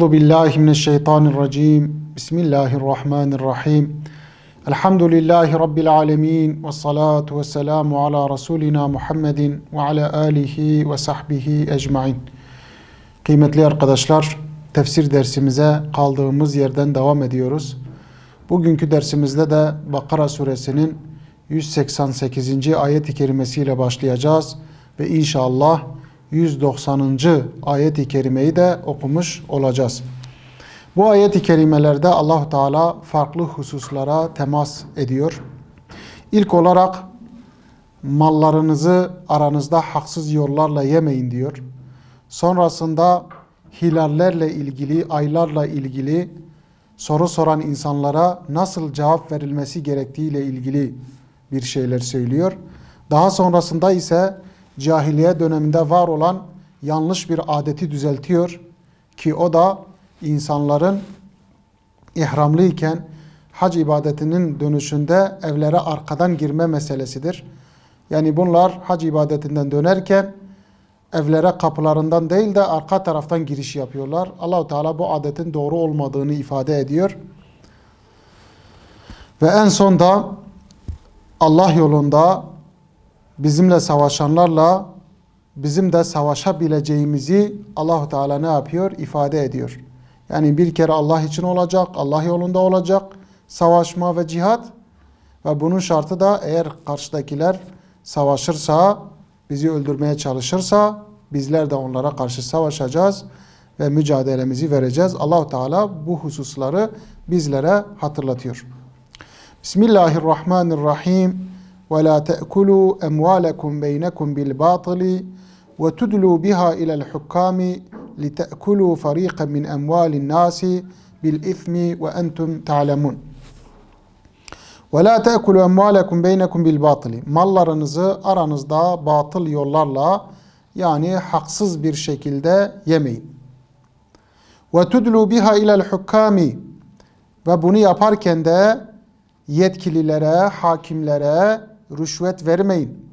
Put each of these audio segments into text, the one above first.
Euzu billahi mineşşeytanirracim. Bismillahirrahmanirrahim. Elhamdülillahi rabbil alamin ve salatu vesselamu ala rasulina Muhammedin ve ala alihi ve sahbihi ecmaîn. Kıymetli arkadaşlar, tefsir dersimize kaldığımız yerden devam ediyoruz. Bugünkü dersimizde de Bakara suresinin 188. ayet-i kerimesiyle başlayacağız ve inşallah 190. ayet-i kerimeyi de okumuş olacağız. Bu ayet-i kerimelerde Allah Teala farklı hususlara temas ediyor. İlk olarak mallarınızı aranızda haksız yollarla yemeyin diyor. Sonrasında hilallerle ilgili, aylarla ilgili soru soran insanlara nasıl cevap verilmesi gerektiğiyle ilgili bir şeyler söylüyor. Daha sonrasında ise cahiliye döneminde var olan yanlış bir adeti düzeltiyor ki o da insanların ihramlıyken hac ibadetinin dönüşünde evlere arkadan girme meselesidir. Yani bunlar hac ibadetinden dönerken evlere kapılarından değil de arka taraftan giriş yapıyorlar. Allahu Teala bu adetin doğru olmadığını ifade ediyor. Ve en sonda Allah yolunda bizimle savaşanlarla bizim de savaşabileceğimizi Allahu Teala ne yapıyor? ifade ediyor. Yani bir kere Allah için olacak, Allah yolunda olacak savaşma ve cihat ve bunun şartı da eğer karşıdakiler savaşırsa, bizi öldürmeye çalışırsa bizler de onlara karşı savaşacağız ve mücadelemizi vereceğiz. Allahu Teala bu hususları bizlere hatırlatıyor. Bismillahirrahmanirrahim ve la te'kulu emvalekum beynekum bil batili ve tudlu biha ilel hukkami li te'kulu fariqen min emvalin nasi bil ismi ve entum ta'lemun. Ve la te'kulu bil batili. Mallarınızı aranızda batıl yollarla yani haksız bir şekilde yemeyin. Ve tudlu biha ilel hukkami ve bunu yaparken de yetkililere, hakimlere rüşvet vermeyin.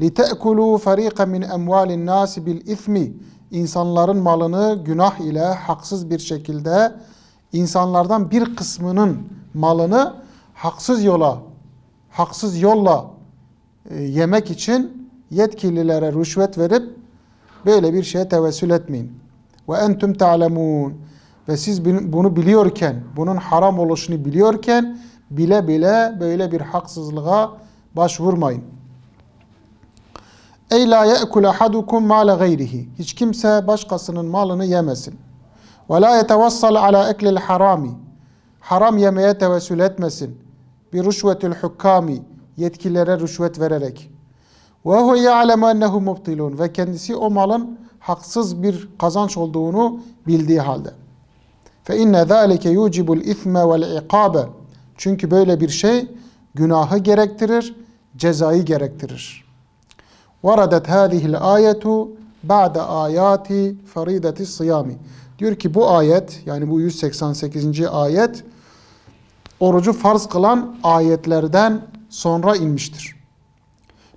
لِتَأْكُلُوا فَر۪يقًا مِنْ اَمْوَالِ النَّاسِ بِالْاِثْمِ İnsanların malını günah ile haksız bir şekilde insanlardan bir kısmının malını haksız yola, haksız yolla e, yemek için yetkililere rüşvet verip böyle bir şeye tevessül etmeyin. Ve entum ta'lemun ve siz bunu biliyorken, bunun haram oluşunu biliyorken bile bile böyle bir haksızlığa başvurmayın. Ey la ye'kul ahadukum mala gayrihi. Hiç kimse başkasının malını yemesin. Ve la yetevassal ala eklil harami. Haram yemeye tevessül etmesin. Bir rüşvetül hukkami. Yetkililere rüşvet vererek. Ve hu ya'lemu ennehu mubtilun. Ve kendisi o malın haksız bir kazanç olduğunu bildiği halde. Fe inne zâlike yucibul ithme vel ikabe. Çünkü böyle bir şey günahı gerektirir, cezayı gerektirir. Varadet hâzihil ayetu ba'de ayati farideti sıyami. Diyor ki bu ayet yani bu 188. ayet orucu farz kılan ayetlerden sonra inmiştir.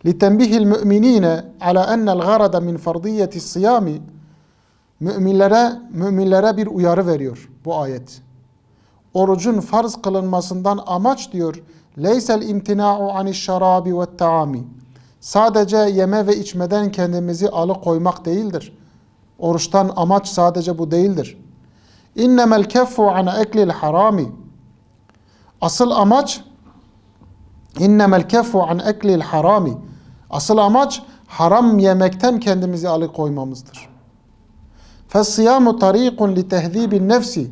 Litembihil müminine ala ennel garada min fardiyeti sıyami müminlere müminlere bir uyarı veriyor bu ayet orucun farz kılınmasından amaç diyor leysel imtina'u aniş şarabi ve taami sadece yeme ve içmeden kendimizi alıkoymak değildir. Oruçtan amaç sadece bu değildir. İnnemel keffu an eklil harami asıl amaç innemel keffu an eklil harami asıl amaç haram yemekten kendimizi alıkoymamızdır. Fesiyamu tariqun li tehzibin nefsi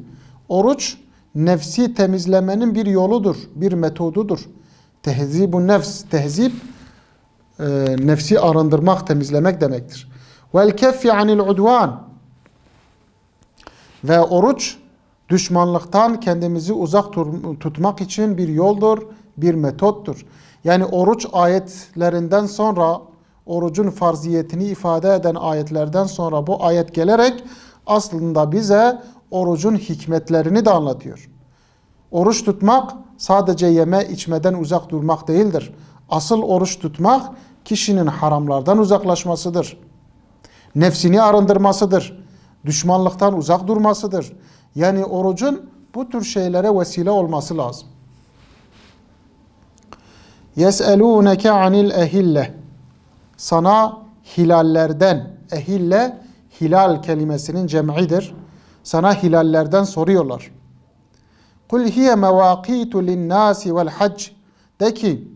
oruç nefsi temizlemenin bir yoludur, bir metodudur. Tehzibun nefs, tehzip e, nefsi arındırmak, temizlemek demektir. Vel keffi anil udvan ve oruç düşmanlıktan kendimizi uzak tutmak için bir yoldur, bir metottur. Yani oruç ayetlerinden sonra orucun farziyetini ifade eden ayetlerden sonra bu ayet gelerek aslında bize orucun hikmetlerini de anlatıyor. Oruç tutmak sadece yeme içmeden uzak durmak değildir. Asıl oruç tutmak kişinin haramlardan uzaklaşmasıdır. Nefsini arındırmasıdır. Düşmanlıktan uzak durmasıdır. Yani orucun bu tür şeylere vesile olması lazım. Yes'elûneke anil ehille. Sana hilallerden, ehille hilal kelimesinin cem'idir. Sana hilallerden soruyorlar. Kul hiye mevakitu linnâsi vel hac. De ki,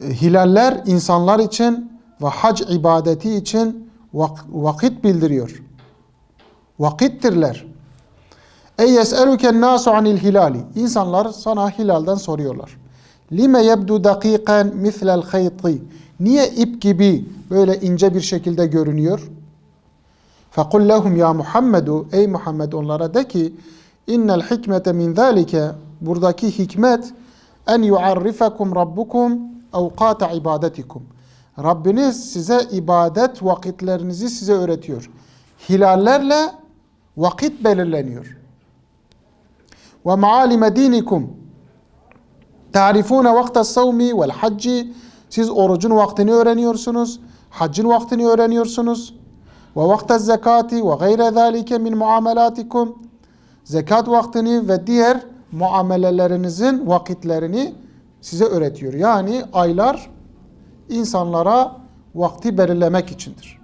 e, hilaller insanlar için ve hac ibadeti için vak- vakit bildiriyor. Vakittirler. Ey yes'eluken nasu anil hilali. İnsanlar sana hilalden soruyorlar. Lime yebdu dakikan mislel hayti. Niye ip gibi böyle ince bir şekilde görünüyor? Fekul lehum ya Muhammedu. Ey Muhammed onlara de ki innel hikmete min zalike. Buradaki hikmet en yuarrifakum rabbukum evkata ibadetikum. Rabbiniz size ibadet vakitlerinizi size öğretiyor. Hilallerle vakit belirleniyor. Ve maalime dinikum. Tarifune vakta savmi vel hacci. Siz orucun vaktini öğreniyorsunuz. Haccın vaktini öğreniyorsunuz. Ve vakta zekati ve gayre zalike min muamelatikum. Zekat vaktini ve diğer muamelelerinizin vakitlerini size öğretiyor. Yani aylar insanlara vakti belirlemek içindir.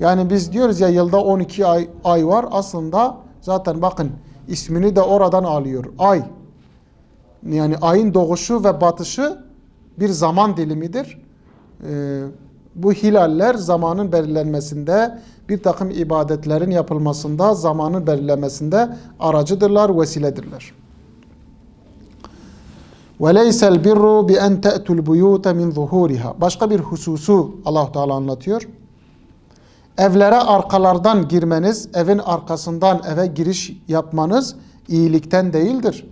Yani biz diyoruz ya yılda 12 ay, ay var. Aslında zaten bakın ismini de oradan alıyor. Ay. Yani ayın doğuşu ve batışı bir zaman dilimidir. Ee, bu hilaller zamanın belirlenmesinde, bir takım ibadetlerin yapılmasında, zamanın belirlenmesinde aracıdırlar, vesiledirler. وَلَيْسَ الْبِرُّ بِاَنْ تَأْتُ الْبُيُوتَ مِنْ ظُهُورِهَا Başka bir hususu allah Teala anlatıyor. Evlere arkalardan girmeniz, evin arkasından eve giriş yapmanız iyilikten değildir.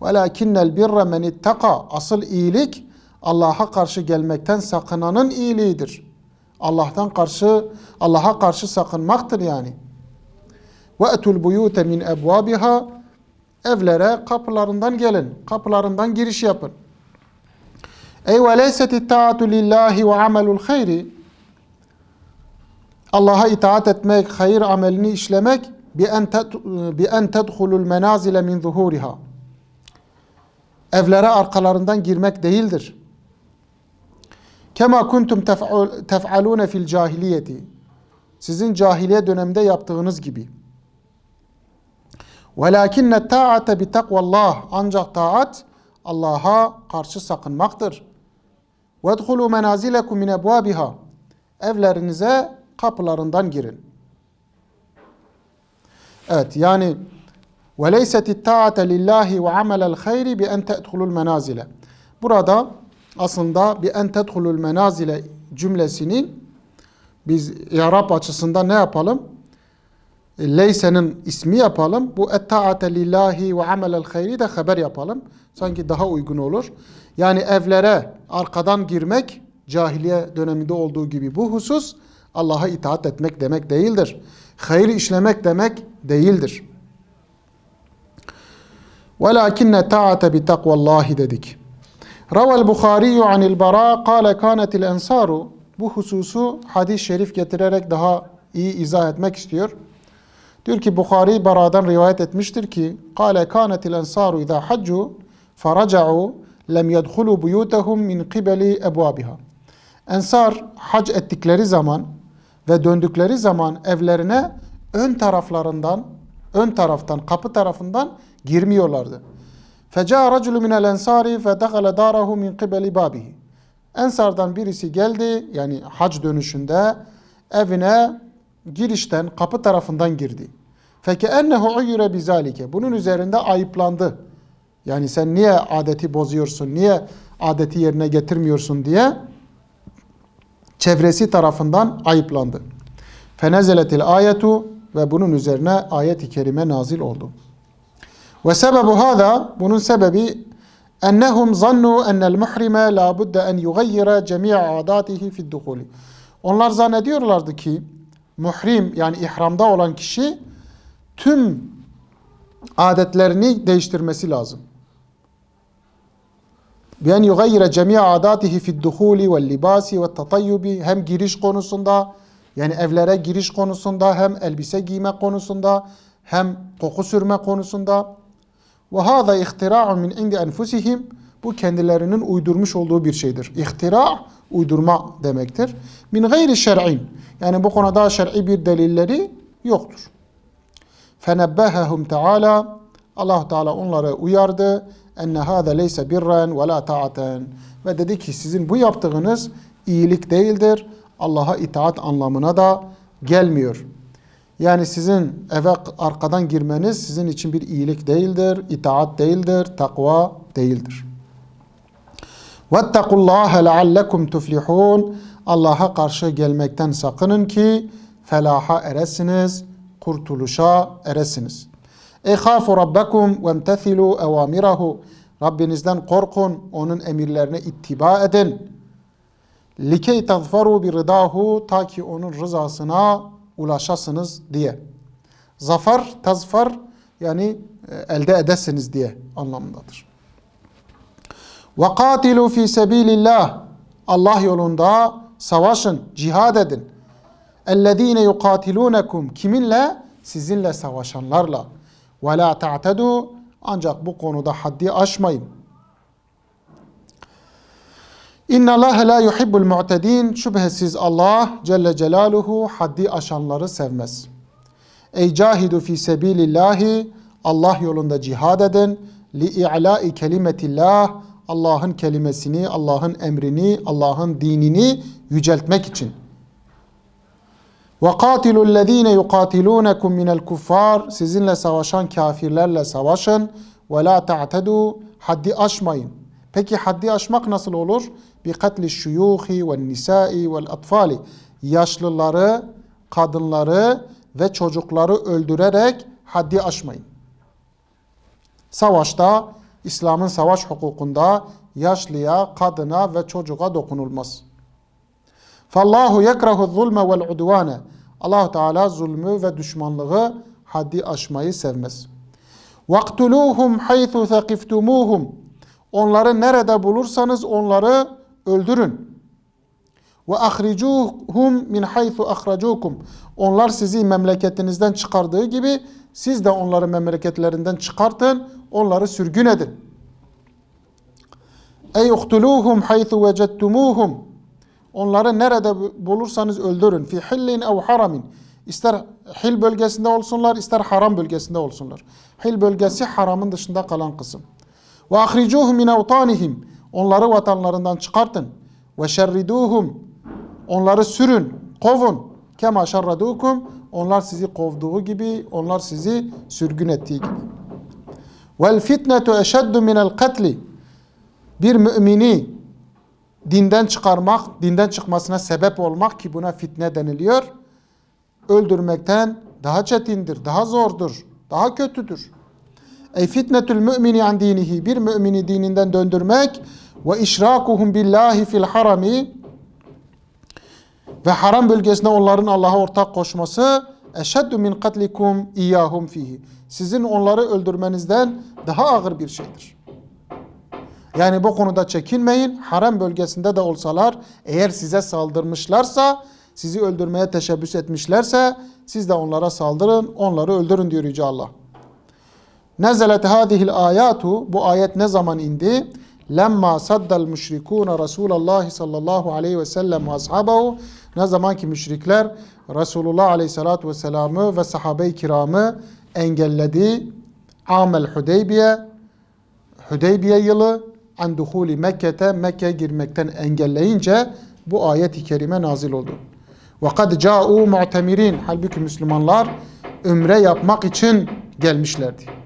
وَلَاكِنَّ الْبِرَّ مَنِ اتَّقَى Asıl iyilik Allah'a karşı gelmekten sakınanın iyiliğidir. Allah'tan karşı Allah'a karşı sakınmaktır yani. Ve etul buyute min ebvabiha evlere kapılarından gelin. Kapılarından giriş yapın. Ey ve leyseti taatu lillahi ve amelul hayri Allah'a itaat etmek, hayır amelini işlemek bi en tedhulul menazile min zuhuriha. Evlere arkalarından girmek değildir. Kema kuntum tef'alun fil cahiliyeti. Sizin cahiliye döneminde yaptığınız gibi. Velakinne ta'ate bi takvallah. Ancak taat Allah'a karşı sakınmaktır. Vedhulu menazilekum min ebvabiha. Evlerinize kapılarından girin. Evet yani lillahi ve amelel hayri bi en tedhulul menazile. Burada aslında bi en tedhulul menazile cümlesinin biz Arap açısından ne yapalım? Leyse'nin ismi yapalım. Bu ettaate lillahi ve amelel hayri de haber yapalım. Sanki daha uygun olur. Yani evlere arkadan girmek cahiliye döneminde olduğu gibi bu husus Allah'a itaat etmek demek değildir. Hayır işlemek demek değildir. وَلَاكِنَّ تَعَةَ بِتَقْوَ اللّٰهِ dedik. Ravel Bukhari anil Bara kâle kânetil ensaru bu hususu hadis-i şerif getirerek daha iyi izah etmek istiyor. Diyor ki Bukhari Bara'dan rivayet etmiştir ki kâle kânetil ensaru izâ haccu faraca'u lem yedhulu buyutahum min qibeli ebvabiha. Ensar hac ettikleri zaman ve döndükleri zaman evlerine ön taraflarından, ön taraftan, kapı tarafından girmiyorlardı. Feca raculu minel ensari fe dakhala darahu min qibeli babihi. Ensardan birisi geldi yani hac dönüşünde evine girişten kapı tarafından girdi. Feke ennehu uyure bizalike. Bunun üzerinde ayıplandı. Yani sen niye adeti bozuyorsun, niye adeti yerine getirmiyorsun diye çevresi tarafından ayıplandı. Fenezeletil ayetu ve bunun üzerine ayet-i kerime nazil oldu. Ve sebebu hâzâ bunun sebebi ennehum zannu ennel muhrime la budde en yugayyira cemi'a adatihi fid. Onlar zannediyorlardı ki muhrim yani ihramda olan kişi tüm adetlerini değiştirmesi lazım. Bien yugayyira cemi'a adatihi fid duhuli vel libasi ve tatayyubi hem giriş konusunda Yani evlere giriş konusunda hem elbise giyme konusunda hem koku sürme konusunda. Ve hâzâ ihtira'un min indi enfusihim. Bu kendilerinin uydurmuş olduğu bir şeydir. İhtira uydurma demektir. Min gayri şer'in. Yani bu konuda şer'i bir delilleri yoktur. Fenebbehehum Teala Allah Teala onları uyardı. Enne hâze leyse birren ve la ta'aten. Ve dedi ki sizin bu yaptığınız iyilik değildir. Allah'a itaat anlamına da gelmiyor. Yani sizin eve arkadan girmeniz sizin için bir iyilik değildir, itaat değildir, takva değildir. وَاتَّقُوا اللّٰهَ لَعَلَّكُمْ تُفْلِحُونَ Allah'a karşı gelmekten sakının ki felaha eresiniz, kurtuluşa eresiniz. اَخَافُ رَبَّكُمْ وَامْتَثِلُوا اَوَامِرَهُ Rabbinizden korkun, onun emirlerine ittiba edin. لِكَيْ تَظْفَرُوا بِرِضَاهُ Ta ki onun rızasına ulaşasınız diye. Zafer, tazfar yani e, elde edesiniz diye anlamındadır. Ve katilu fi sebilillah Allah yolunda savaşın, cihad edin. Ellezine yukatilunekum kiminle? Sizinle savaşanlarla. Ve la ta'tedu ancak bu konuda haddi aşmayın. İnna Allah la yuhibbul mu'tedin. Şüphesiz Allah Celle Celaluhu haddi aşanları sevmez. Ey cahidu fi sebilillahi Allah yolunda cihad edin. Li i'la'i kelimetillah Allah'ın kelimesini, Allah'ın emrini, Allah'ın dinini yüceltmek için. Ve katilul lezine yuqatilunakum minel kuffar sizinle savaşan kafirlerle savaşın la ta'tedu haddi aşmayın. Peki haddi aşmak nasıl olur? Bi katli şuyuhi ve nisai vel atfali yaşlıları, kadınları ve çocukları öldürerek haddi aşmayın. Savaşta İslam'ın savaş hukukunda yaşlıya, kadına ve çocuğa dokunulmaz. Fallahu yekrahu zulme vel udvane. Allah Teala zulmü ve düşmanlığı haddi aşmayı sevmez. Vaktuluhum haythu saqiftumuhum. Onları nerede bulursanız onları öldürün. Ve ahricuhum min haythu ahracukum. Onlar sizi memleketinizden çıkardığı gibi siz de onları memleketlerinden çıkartın, onları sürgün edin. Ey uktuluhum haythu vecettumuhum. Onları nerede bulursanız öldürün. Fi hillin ev haramin. İster hil bölgesinde olsunlar, ister haram bölgesinde olsunlar. Hil bölgesi haramın dışında kalan kısım. Ve ahricuhum min evtanihim. Onları vatanlarından çıkartın. Ve şerriduhum. Onları sürün, kovun. Kema şerradukum. Onlar sizi kovduğu gibi, onlar sizi sürgün ettiği gibi. Vel fitnetu eşeddu minel katli. Bir mümini dinden çıkarmak, dinden çıkmasına sebep olmak ki buna fitne deniliyor. Öldürmekten daha çetindir, daha zordur, daha kötüdür. Ey fitnetül mümini an dinihi. Bir mümini dininden döndürmek ve işrakuhum billahi fil harami ve haram bölgesinde onların Allah'a ortak koşması eşeddu min katlikum iyyahum fihi. Sizin onları öldürmenizden daha ağır bir şeydir. Yani bu konuda çekinmeyin. Haram bölgesinde de olsalar eğer size saldırmışlarsa, sizi öldürmeye teşebbüs etmişlerse siz de onlara saldırın, onları öldürün diyor Yüce Allah. Nezelet hadihil ayatu bu ayet ne zaman indi? Lemma saddal müşrikûne Resulallah sallallahu aleyhi ve sellem ve ashabahu ne zaman ki müşrikler Resulullah aleyhissalatu vesselam'ı ve sahabe-i kiramı engelledi. Amel Hudeybiye Hudeybiye yılı an duhuli Mekke'te Mekke girmekten engelleyince bu ayet-i kerime nazil oldu. Ve kad ca'u mu'temirin halbuki Müslümanlar ümre yapmak için gelmişlerdi.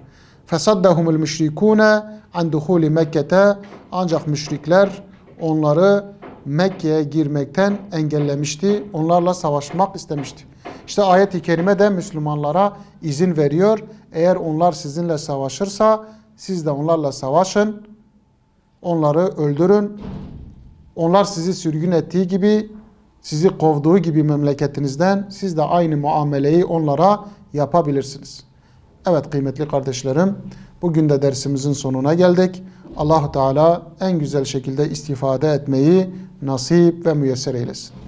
Fesaddahumul müşrikune an duhuli Mekke'te ancak müşrikler onları Mekke'ye girmekten engellemişti. Onlarla savaşmak istemişti. İşte ayet-i kerime de Müslümanlara izin veriyor. Eğer onlar sizinle savaşırsa siz de onlarla savaşın. Onları öldürün. Onlar sizi sürgün ettiği gibi, sizi kovduğu gibi memleketinizden siz de aynı muameleyi onlara yapabilirsiniz. Evet kıymetli kardeşlerim, bugün de dersimizin sonuna geldik. Allahu Teala en güzel şekilde istifade etmeyi nasip ve müyesser eylesin.